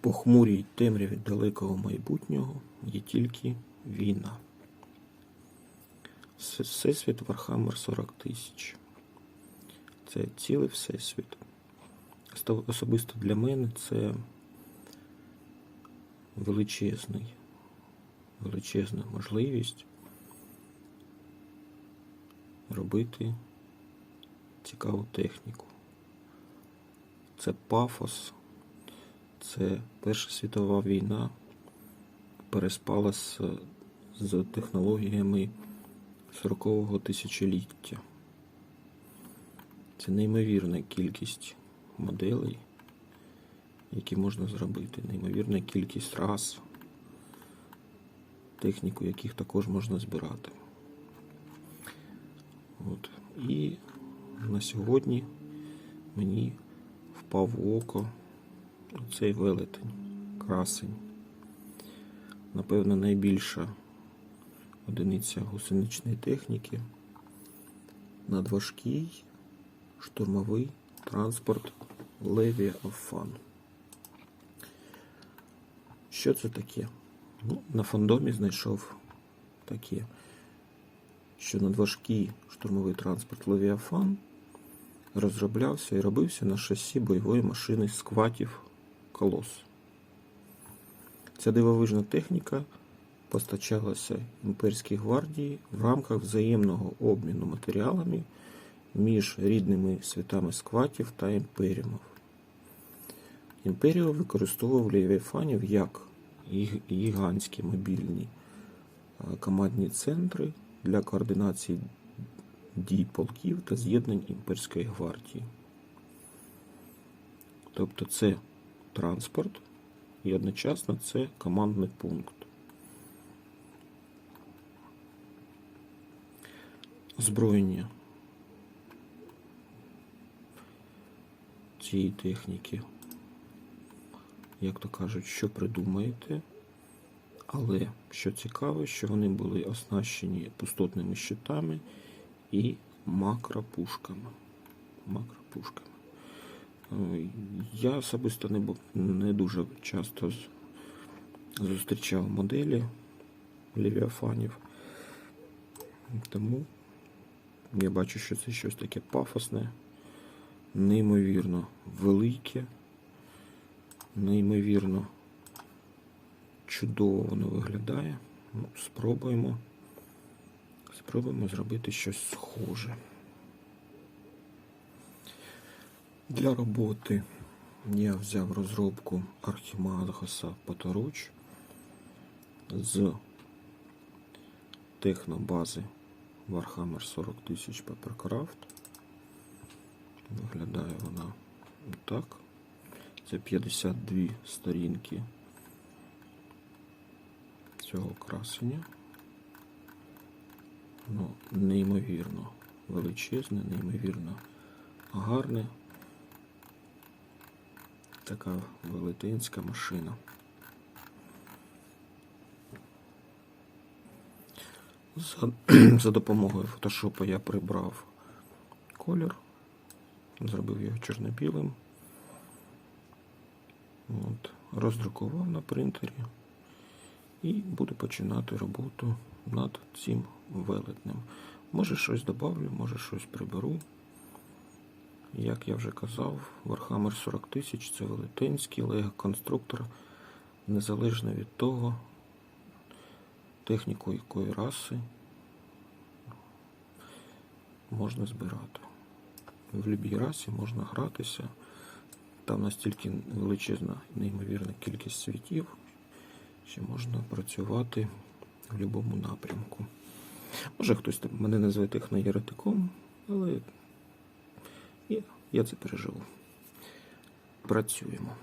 похмурій темряві далекого майбутнього є тільки війна. Всесвіт Вархаммер 40 тисяч. Це цілий всесвіт. Особисто для мене це величезний, величезна можливість робити цікаву техніку. Це пафос, це Перша світова війна переспала з, з технологіями 40-го тисячоліття. Це неймовірна кількість моделей, які можна зробити, неймовірна кількість рас, техніку яких також можна збирати. От. І на сьогодні мені впав в око цей велетень, красень. Напевно, найбільша одиниця гусеничної техніки. Надважкий штурмовий транспорт Левіафан. Що це таке? Ну, на фандомі знайшов таке, що надважкий штурмовий транспорт Левіафан розроблявся і робився на шасі бойової машини скватів колос. Ця дивовижна техніка постачалася імперській гвардії в рамках взаємного обміну матеріалами між рідними світами скватів та імперіумів. Імперіо використовував левіафанів як гігантські мобільні командні центри для координації дій полків та з'єднань імперської гвардії. Тобто це транспорт і одночасно це командний пункт. Озброєння цієї техніки, як то кажуть, що придумаєте. Але що цікаво, що вони були оснащені пустотними щитами і макропушками. Макропушками. Я особисто не, не дуже часто зустрічав моделі левіафанів. Тому я бачу, що це щось таке пафосне, неймовірно велике, неймовірно чудово воно виглядає. Ну, спробуємо. Спробуємо зробити щось схоже. Для роботи я взяв розробку Архімагоса Поторуч з технобази Warhammer 40 тисяч Papercraft. Виглядає вона так. Це 52 сторінки цього красення. Ну, неймовірно величезне, неймовірно гарне. Така велетенська машина. За, за допомогою фотошопа я прибрав колір, зробив його чорно-білим. Роздрукував на принтері і буду починати роботу над цим велетнем. Може щось добавлю, може щось приберу. Як я вже казав, Warhammer 40 тисяч це велетенський лего-конструктор, незалежно від того, техніку якої раси можна збирати. В будь-якій расі можна гратися. Там настільки величезна неймовірна кількість світів, що можна працювати в будь-якому напрямку. Може хтось мене назве техноєретиком, але я, це переживу. Працюємо.